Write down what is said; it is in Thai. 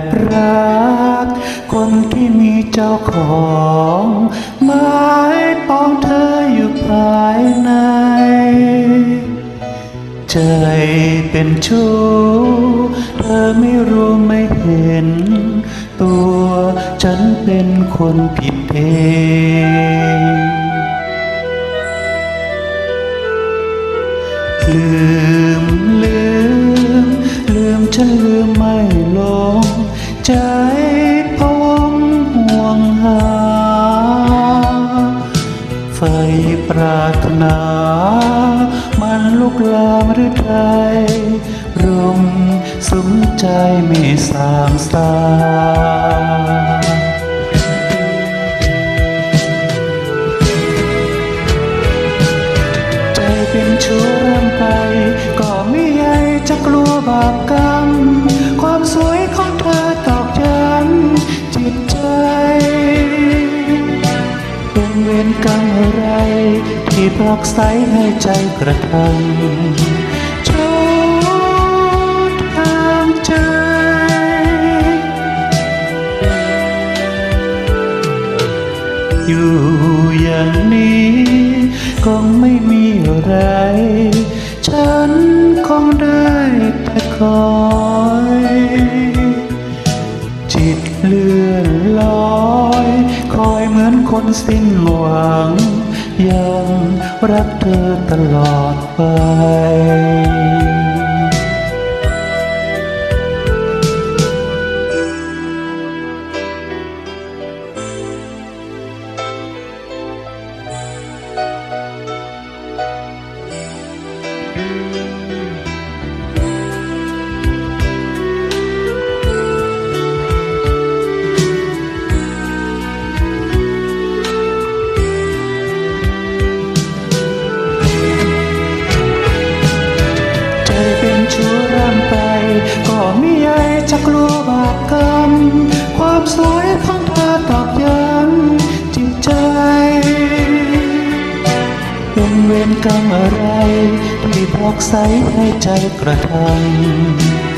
บรัก คนที่มีเจ้าของหมายปองเธออยู่ภายใน ใจเป็นชู้เธอไม่รู้ไม่เห็น ตัวฉันเป็นคนผิดเองลืมลืม มฉันลืมไม่ลง ใจพะวงห่วงหา ไฟปรารถนา มันลุกลามหรือไทยรุมสุมใจไม่สางสาใจเป็นชู้เริ่มไป กลัวบาปกรรม ความสวยของเธอตอกย้ำจิตใจเป็นเวรกรรมอะไร ที่ปลอกใสให้ใจกระทำชดทางใจอยู่อย่างนี้คงไม่มีอะไร คอย จิตเลื่อนลอย คอยเหมือนคนสิ้นหวัง ยังรักเธอตลอดไป จะกลัวบาปกรรม ความสวยของเธอตอกย้ำจิตใจเป็นเวรกรรมอะไร ที่บอกใสให้ใจกระทำ